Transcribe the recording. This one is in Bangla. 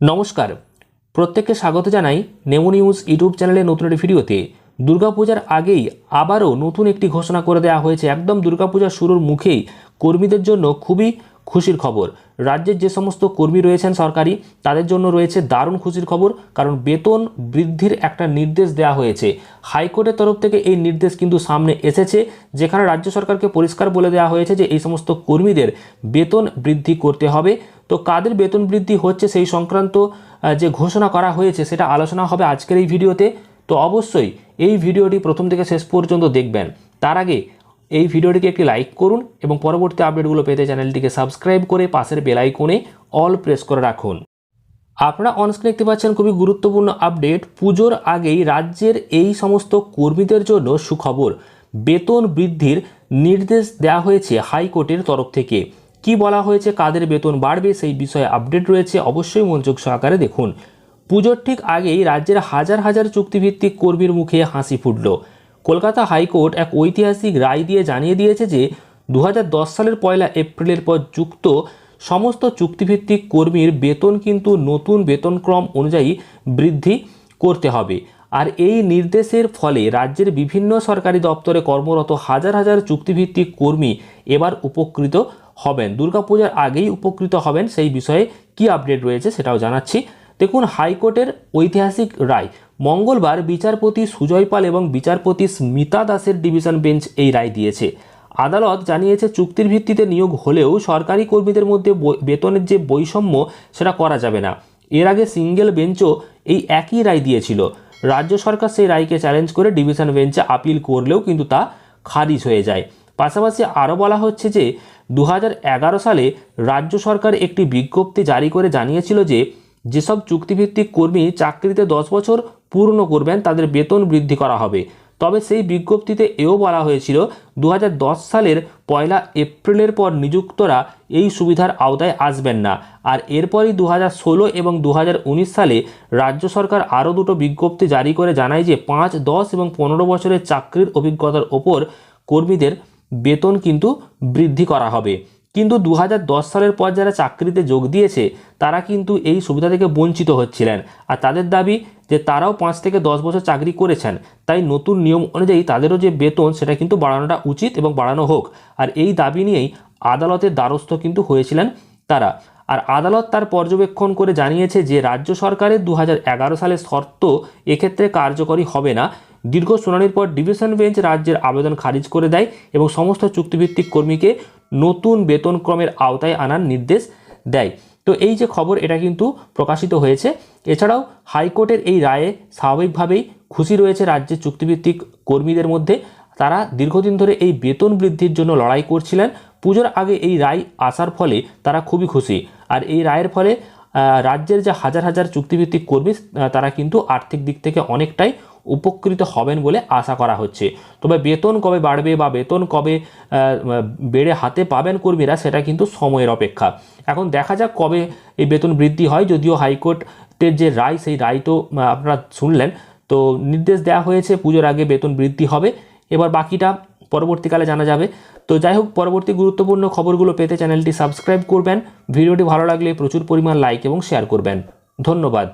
নমস্কার। প্রত্যেককে স্বাগত জানাই নেমো নিউজ ইউটিউব চ্যানেলে নতুন একটি ভিডিওতে। দুর্গাপূজার আগেই আবারও নতুন একটি ঘোষণা করে দেওয়া হয়েছে। একদম দুর্গাপূজা শুরুর মুখেই কর্মীদের জন্য খুবই খুশির খবর। রাজ্যের যে সমস্ত কর্মী রয়েছেন সরকারি, তাদের জন্য রয়েছে দারুণ খুশির খবর। কারণ বেতন বৃদ্ধির একটা নির্দেশ দেওয়া হয়েছে। হাইকোর্টের তরফ থেকে এই নির্দেশ কিন্তু সামনে এসেছে। যেখানে রাজ্য সরকারকে পরিষ্কার বলে দেওয়া হয়েছে যে এই সমস্ত কর্মীদের বেতন বৃদ্ধি করতে হবে। তো কাদের বেতন বৃদ্ধি হচ্ছে সেই সংক্রান্ত যে ঘোষণা করা হয়েছে সেটা আলোচনা হবে আজকের এই ভিডিওতে। তো অবশ্যই এই ভিডিওটি প্রথম থেকে শেষ পর্যন্ত দেখবেন। তার আগে এই ভিডিওটিকে একটি লাইক করুন এবং পরবর্তী আপডেটগুলো পেতে চ্যানেলটিকে সাবস্ক্রাইব করে পাশের বেল আইকনে অল প্রেস করে রাখুন। আপনারা অনস্ক্রিন দেখতে পাচ্ছেন খুবই গুরুত্বপূর্ণ আপডেট। পুজোর আগেই রাজ্যের এই সমস্ত কর্মীদের জন্য সুখবর। বেতন বৃদ্ধির নির্দেশ দেওয়া হয়েছে হাইকোর্টের তরফ থেকে। কি বলা হয়েছে, কাদের বেতন বাড়বে, সেই বিষয়ে আপডেট রয়েছে, অবশ্যই মনোযোগ সহকারে দেখুন। পুজোর ঠিক আগেই রাজ্যের হাজার হাজার চুক্তিভিত্তিক কর্মীর মুখে হাসি ফুটল। কলকাতা হাইকোর্ট এক ঐতিহাসিক রায় দিয়ে জানিয়ে দিয়েছে যে দু হাজার দশ সালের পয়লা এপ্রিলের পর যুক্ত সমস্ত চুক্তিভিত্তিক কর্মীর বেতন কিন্তু নতুন বেতনক্রম অনুযায়ী বৃদ্ধি করতে হবে। আর এই নির্দেশের ফলে রাজ্যের বিভিন্ন সরকারি দপ্তরে কর্মরত হাজার হাজার চুক্তিভিত্তিক কর্মী এবার উপকৃত হবেন। দুর্গাপূজার আগেই উপকৃত হবেন সেই বিষয়ে কি আপডেট রয়েছে সেটাও জানাচ্ছি। দেখুন, হাইকোর্টের ঐতিহাসিক রায়। মঙ্গলবার বিচারপতি সুজয় পাল এবং বিচারপতি স্মিতা দাসের ডিভিশন বেঞ্চ এই রায় দিয়েছে। আদালত জানিয়েছে, চুক্তির ভিত্তিতে নিয়োগ হলেও সরকারি কর্মীদের মধ্যে বেতনের যে বৈষম্য, সেটা করা যাবে না। এর আগে সিঙ্গেল বেঞ্চও এই একই রায় দিয়েছিল। রাজ্য সরকার সেই রায়কে চ্যালেঞ্জ করে ডিভিশন বেঞ্চে আপিল করলেও কিন্তু তা খারিজ হয়ে যায়। পাশাপাশি আরও বলা হচ্ছে যে দু হাজার এগারো সালে রাজ্য সরকার একটি বিজ্ঞপ্তি জারি করে জানিয়েছিল যে যেসব চুক্তিভিত্তিক কর্মী চাকরিতে দশ বছর পূর্ণ করবেন, তাদের বেতন বৃদ্ধি করা হবে। তবে সেই বিজ্ঞপ্তিতে এও বলা হয়েছিল দু হাজার দশ সালের পয়লা এপ্রিলের পর নিযুক্তরা এই সুবিধার আওতায় আসবেন না। আর এরপরই দু হাজার ষোলো এবং দু হাজার উনিশ সালে রাজ্য সরকার আরও দুটো বিজ্ঞপ্তি জারি করে জানায় যে পাঁচ, দশ এবং পনেরো বছরের চাকরির অভিজ্ঞতার ওপর কর্মীদের বেতন কিন্তু বৃদ্ধি করা হবে। কিন্তু দু হাজার দশ সালের পর যারা চাকরিতে যোগ দিয়েছে, তারা কিন্তু এই সুবিধা থেকে বঞ্চিত হচ্ছিলেন। আর তাদের দাবি যে তারাও পাঁচ থেকে দশ বছর চাকরি করেছেন, তাই নতুন নিয়ম অনুযায়ী তাদেরও যে বেতন, সেটা কিন্তু বাড়ানোটা উচিত এবং বাড়ানো হোক। আর এই দাবি নিয়েই আদালতের দ্বারস্থ কিন্তু হয়েছিলেন তারা। আর আদালত তার পর্যবেক্ষণ করে জানিয়েছে যে, রাজ্য সরকারের দু হাজার এগারো সালের শর্ত এক্ষেত্রে কার্যকরী হবে না। দীর্ঘ শুনানির পর ডিভিশন বেঞ্চ রাজ্যের আবেদন খারিজ করে দেয় এবং সমস্ত চুক্তিভিত্তিক কর্মীকে নতুন বেতনক্রমের আওতায় আনার নির্দেশ দেয়। তো এই যে খবর, এটা কিন্তু প্রকাশিত হয়েছে। এছাড়াও হাইকোর্টের এই রায়ে স্বাভাবিকভাবেই খুশি রয়েছে রাজ্যের চুক্তিভিত্তিক কর্মীদের মধ্যে। তারা দীর্ঘদিন ধরে এই বেতন বৃদ্ধির জন্য লড়াই করছিলেন। পুজোর আগে এই রায় আসার ফলে তারা খুবই খুশি। আর এই রায়ের ফলে রাজ্যের যে হাজার হাজার চুক্তিভিত্তিক কর্মী তারা কিন্তু আর্থিক দিক থেকে অনেকটাই উপকৃত হবেন বলে আশা করা হচ্ছে। তবে বেতন কবে বাড়বে বা বেতন কবে বেড়ে হাতে পাবেন কর্মীরা সেটা কিন্তু সময়ের অপেক্ষা। এখন দেখা যাক কবে এই বেতন বৃদ্ধি হয়, যদিও হাইকোর্টের যে রায়, সেই রায় তো আপনারা শুনলেন। তো নির্দেশ দেওয়া হয়েছে, পুজোর আগে বেতন বৃদ্ধি হবে। এবার বাকিটা পরবর্তীকালে জানা যাবে। তো যাই হোক, পরবর্তী গুরুত্বপূর্ণ খবরগুলো পেতে চ্যানেলটি সাবস্ক্রাইব করবেন। ভিডিওটি ভালো লাগলে প্রচুর পরিমাণ লাইক এবং শেয়ার করবেন। ধন্যবাদ।